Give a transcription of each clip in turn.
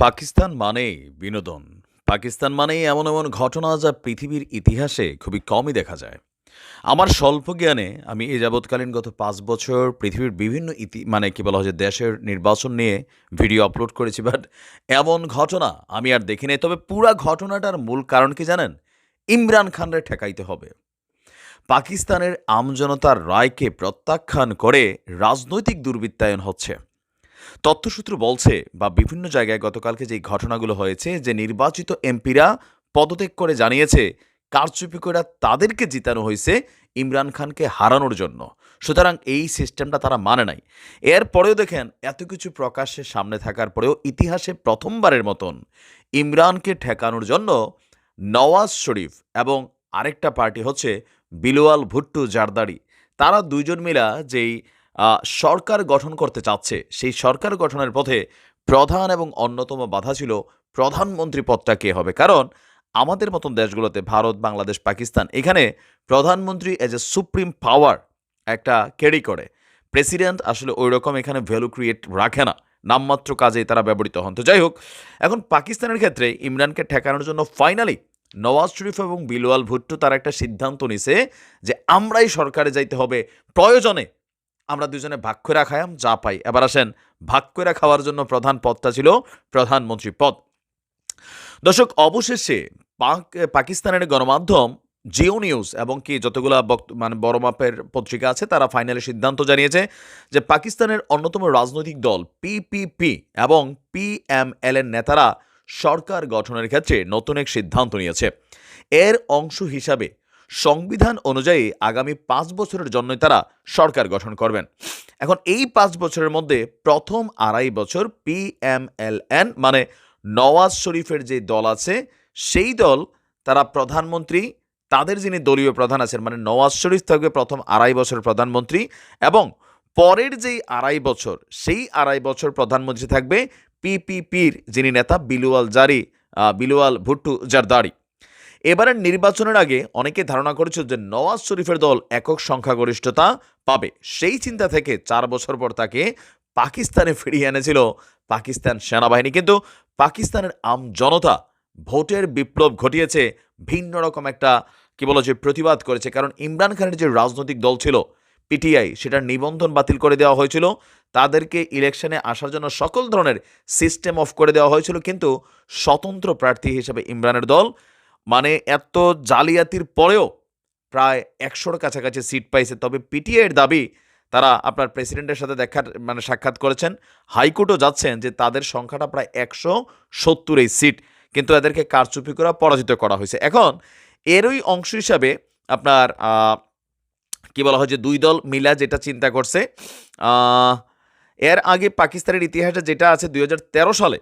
পাকিস্তান মানেই বিনোদন। পাকিস্তান মানেই এমন এমন ঘটনা যা পৃথিবীর ইতিহাসে খুবই কমই দেখা যায়। আমার স্বল্প জ্ঞানে আমি এ যাবৎকালীন গত পাঁচ বছর পৃথিবীর বিভিন্ন ইতি মানে কি বলা হয় দেশের নির্বাচন নিয়ে ভিডিও আপলোড করেছি, বাট এমন ঘটনা আমি আর দেখি নাই তবে পুরা ঘটনাটার মূল কারণ কি জানেন? ইমরান খানরে ঠেকাইতে হবে। পাকিস্তানের আমজনতার রায়কে প্রত্যাখ্যান করে রাজনৈতিক দুর্বৃত্তায়ন হচ্ছে। তথ্যসূত্র বলছে বা বিভিন্ন জায়গায় গতকালকে যে ঘটনাগুলো হয়েছে, যে নির্বাচিত এমপিরা পদত্যাগ করে জানিয়েছে কারচুপি করে তাদেরকে জিতানো হয়েছে ইমরান খানকে হারানোর জন্য। সুতরাং এই সিস্টেমটা তারা মানে নাই। এরপরেও দেখেন, এত কিছু প্রকাশ্যে সামনে থাকার পরেও ইতিহাসে প্রথমবারের মতন ইমরানকে ঠেকানোর জন্য নওয়াজ শরীফ এবং আরেকটা পার্টি হচ্ছে বিলোয়াল ভুট্টু জারদারি। তারা দুইজন মিলা যেই সরকার গঠন করতে চাচ্ছে। সেই সরকার গঠনের পথে প্রধান এবং অন্যতম বাধা ছিল প্রধানমন্ত্রী পদটা কে হবে। কারণ আমাদের মতন দেশগুলোতে ভারত, বাংলাদেশ, পাকিস্তান এখানে প্রধানমন্ত্রী এজ এ সুপ্রিম পাওয়ার একটা ক্যারি করে। প্রেসিডেন্ট আসলে ওই রকম এখানে ভ্যালু ক্রিয়েট রাখে না। নামমাত্র কাজেই তারা ব্যবহৃত হন। তো যাই হোক, এখন পাকিস্তানের ক্ষেত্রে ইমরানকে ঠেকানোর জন্য ফাইনালি নওয়াজ শরীফ এবং বিলওয়াল ভুট্টো তার একটা সিদ্ধান্ত নিছে যে আমরাই সরকারে যাইতে হবে। প্রয়োজনে আমরা দুজনে ভাগ করে খায়াম যা পাই। এবার আসেন, ভাগ করে খাওয়ার জন্য প্রধান পদটা ছিল প্রধানমন্ত্রী পদ। দর্শক, অবশেষে পাক, পাকিস্তানের গণমাধ্যম জিও নিউজ এবং কি যতগুলা মানে বড় মাপের পত্রিকা আছে, তারা ফাইনালি সিদ্ধান্ত জানিয়েছে যে পাকিস্তানের অন্যতম রাজনৈতিক দল পিপিপি এবং পিএমএল এর নেতারা সরকার গঠনের ক্ষেত্রে নতুন এক সিদ্ধান্ত নিয়েছে। এর অংশ হিসাবে সংবিধান অনুযায়ী আগামী পাঁচ বছরের জন্য তারা সরকার গঠন করবেন। এখন এই পাঁচ বছরের মধ্যে প্রথম আড়াই বছর পি পিএমএলএন মানে নওয়াজ শরীফের যে দল আছে, সেই দল তারা প্রধানমন্ত্রী, তাদের যিনি দলীয় প্রধান আছেন মানে নওয়াজ শরীফ থাকবে প্রথম আড়াই বছর প্রধানমন্ত্রী এবং পরের যেই আড়াই বছর, সেই আড়াই বছর প্রধানমন্ত্রী থাকবে পিপিপির যিনি নেতা, বিলুয়াল জারি বিলুয়াল ভুট্টু জারদারি। এবারের নির্বাচনের আগে অনেকে ধারণা করেছিল যে নওয়াজ শরীফের দল একক সংখ্যাগরিষ্ঠতা পাবে। সেই চিন্তা থেকে চার বছর পর তাকে পাকিস্তানে ফিরিয়ে এনেছিল পাকিস্তান সেনাবাহিনী। কিন্তু পাকিস্তানের আম জনতা ভোটের বিপ্লব ঘটিয়েছে, ভিন্ন রকম একটা, কি বলো যে প্রতিবাদ করেছে। কারণ ইমরান খানের যে রাজনৈতিক দল ছিল, পিটিআই, সেটার নিবন্ধন বাতিল করে দেওয়া হয়েছিল। তাদেরকে ইলেকশনে আসার জন্য সকল ধরনের সিস্টেম অফ করে দেওয়া হয়েছিল। কিন্তু স্বতন্ত্র প্রার্থী হিসেবে ইমরানের দল মানে এত জালিয়াতির পরেও প্রায় একশোর কাছাকাছি সিট পাইছে। তবে পিটিআইয়ের দাবি, তারা আপনার প্রেসিডেন্টের সাথে দেখা মানে সাক্ষাৎ করেছেন। হাইকোর্টও যাচ্ছেন যে তাদের সংখ্যাটা প্রায় একশো সত্তর এই সিট, কিন্তু এদেরকে কারচুপি করা পরাজিত করা হয়েছে। এখন, এরই অংশ হিসাবে আপনার কি বলা হয় যে দুই দল মিলা যেটা চিন্তা করছে এর আগে পাকিস্তানের ইতিহাসে যেটা আছে দু হাজার তেরো সালে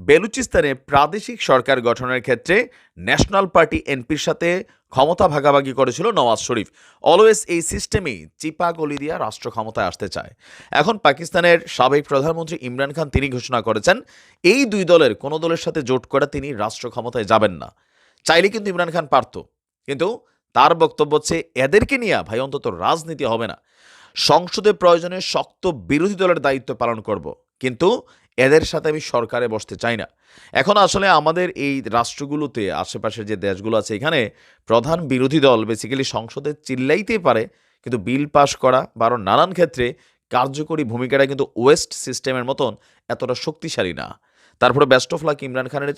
বেলুচিস্তানে প্রাদেশিক সরকার গঠনের ক্ষেত্রে ন্যাশনাল পার্টি এনপির সাথে ক্ষমতা ভাগাভাগি করেছিল নওয়াজ শরীফ। অলওয়েজ এই সিস্টেমেই চিপা গলি দিয়া রাষ্ট্র ক্ষমতায় আসতে চায়। এখন পাকিস্তানের সাবেক প্রধানমন্ত্রী ইমরান খান তিনি ঘোষণা করেছেন, এই দুই দলের কোনো দলের সাথে জোট করে তিনি রাষ্ট্র ক্ষমতায় যাবেন না। চাইলে কিন্তু ইমরান খান পারত। কিন্তু তার বক্তব্য হচ্ছে, এদেরকে নিয়ে ভাই, অন্তত রাজনীতি হবে না। সংসদে প্রয়োজনে শক্ত বিরোধী দলের দায়িত্ব পালন করব। কিন্তু এদের সাথে আমি সরকারে বসতে চাই না। এখন আসলে আমাদের এই রাষ্ট্রগুলোতে, আশেপাশের যে দেশগুলো আছে এখানে প্রধান বিরোধী দল বেসিক্যালি সংসদে চিল্লাইতেই পারে, কিন্তু বিল পাশ করা বা আরও নানান ক্ষেত্রে কার্যকরী ভূমিকাটা কিন্তু ওয়েস্ট সিস্টেমের মতন এতটা শক্তিশালী না। তারপরে বেস্ট অফ লাক ইমরান খানের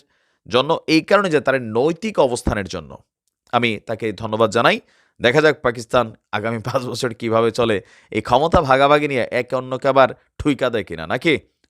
জন্য এই কারণে যে তার নৈতিক অবস্থানের জন্য। আমি তাকে ধন্যবাদ জানাই। দেখা যাক পাকিস্তান আগামী পাঁচ বছর কীভাবে চলে। এই ক্ষমতা ভাগাভাগি নিয়ে একে অন্যকে আবার ঠুইকা দেয় কিনা, নাকি?